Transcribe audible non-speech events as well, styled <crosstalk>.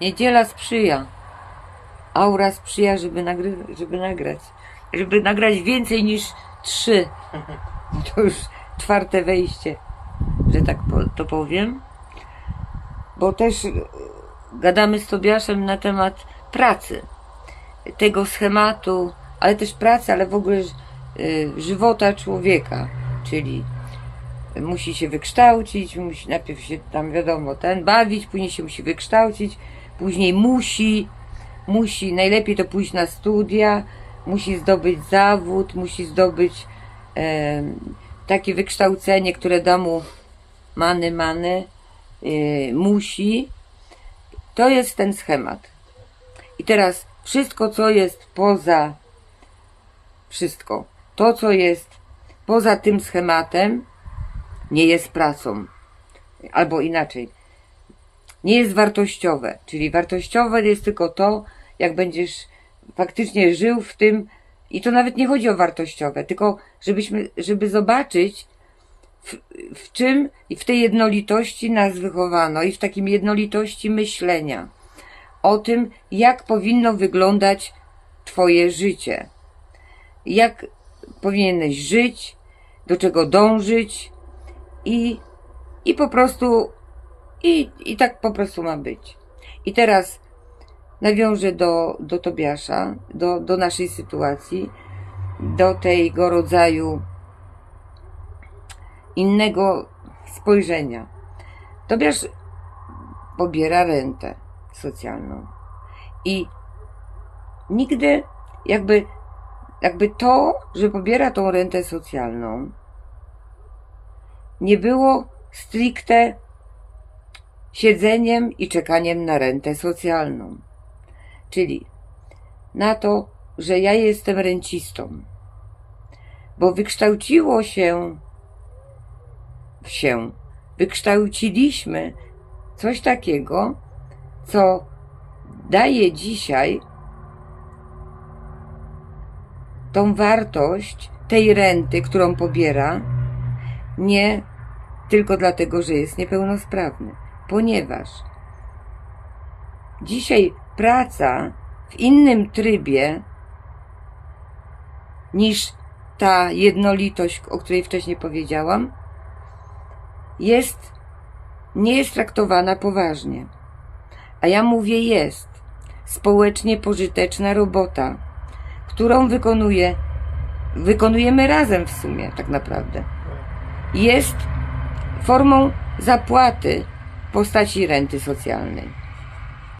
Niedziela sprzyja. Aura sprzyja, żeby, nagry, żeby nagrać. Żeby nagrać więcej niż trzy. <laughs> To już czwarte wejście, że tak po, to powiem. Bo też e, gadamy z Tobiaszem na temat pracy. Tego schematu, ale też pracy, ale w ogóle y, żywota człowieka. Czyli musi się wykształcić, musi najpierw się tam wiadomo ten bawić, później się musi wykształcić, później musi, musi, najlepiej to pójść na studia, musi zdobyć zawód, musi zdobyć em, takie wykształcenie, które da mu many, many, y, musi. To jest ten schemat. I teraz wszystko, co jest poza, wszystko, to, co jest poza tym schematem, nie jest pracą. Albo inaczej, nie jest wartościowe. Czyli wartościowe jest tylko to, jak będziesz faktycznie żył w tym, i to nawet nie chodzi o wartościowe, tylko żebyśmy, żeby zobaczyć, w, w czym i w tej jednolitości nas wychowano i w takim jednolitości myślenia o tym, jak powinno wyglądać Twoje życie. Jak powinieneś żyć, do czego dążyć i, i po prostu, i, i tak po prostu ma być. I teraz nawiążę do, do Tobiasza, do, do naszej sytuacji, do tego rodzaju innego spojrzenia. Tobiasz pobiera rentę socjalną i nigdy jakby, jakby to, że pobiera tą rentę socjalną, nie było stricte siedzeniem i czekaniem na rentę socjalną. Czyli na to, że ja jestem rencistą. Bo wykształciło się się, wykształciliśmy coś takiego, co daje dzisiaj tą wartość tej renty, którą pobiera, nie tylko dlatego, że jest niepełnosprawny, ponieważ dzisiaj praca w innym trybie niż ta jednolitość, o której wcześniej powiedziałam, jest, nie jest traktowana poważnie. A ja mówię jest. Społecznie pożyteczna robota, którą wykonuje, wykonujemy razem w sumie, tak naprawdę. Jest formą zapłaty postaci renty socjalnej.